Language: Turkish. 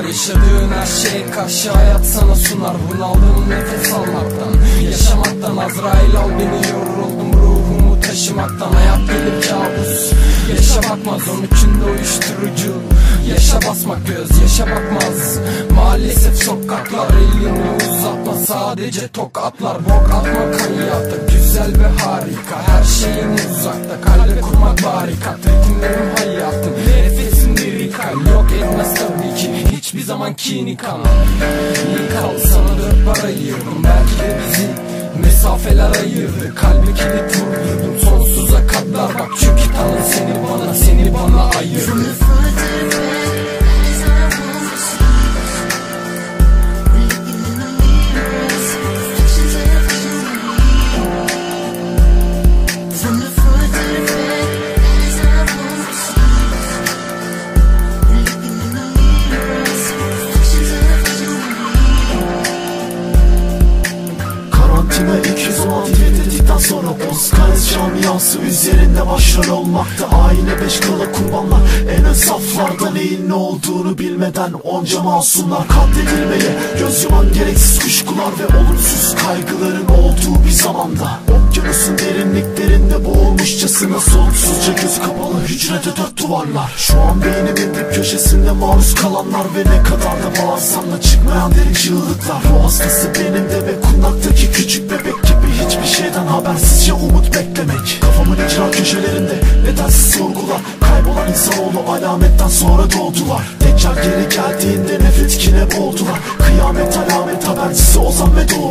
Yaşadığın her şeye karşı hayat sana sunar. Bunaldım nefes almaktan Yaşamaktan Azrail al beni yoruldum. Ruhumu taşımaktan Hayat gelir kabus. Yaşa bakmaz onun içinde uyuşturucu. Yaşa basmak göz yaşa bakmaz. Maalesef sokaklar elini uzatma. Sadece tokatlar bok atma. Hayata Güzel ve harika. Her şeyin uzakta Kalbe kurmak barikat ritimlerim zaman kini kan İyi kal sana dört para ayırdım Belki de bizi mesafeler ayırdı. Kalbi kilit vurdurdum Karantina 216 fethedildikten sonra Oscars camiası üzerinde başrol olmakta. Aile beş kala kurbanlar en ön saflarda Neyin ne olduğunu bilmeden onca masumlar Katledilmeye göz yuman gereksiz kuşkular Ve olumsuz kaygıların olduğu bir zamanda. Okyanusun derinliklerinde boğulmuşçasına Soluksuzca göz kapalı hücrede dört duvarlar. Şu an beynimin bir köşesinde maruz kalanlar Ve ne kadar da bağırsam da çıkmayan derin çığlıklar. Bu hastası benim de nedensiz sorgular Kaybolan insanoğlu alametten sonra doğdular. Deccal geri geldiğinde nefret kine boğdular. Kıyamet alamet habercisi ozan ve doğrular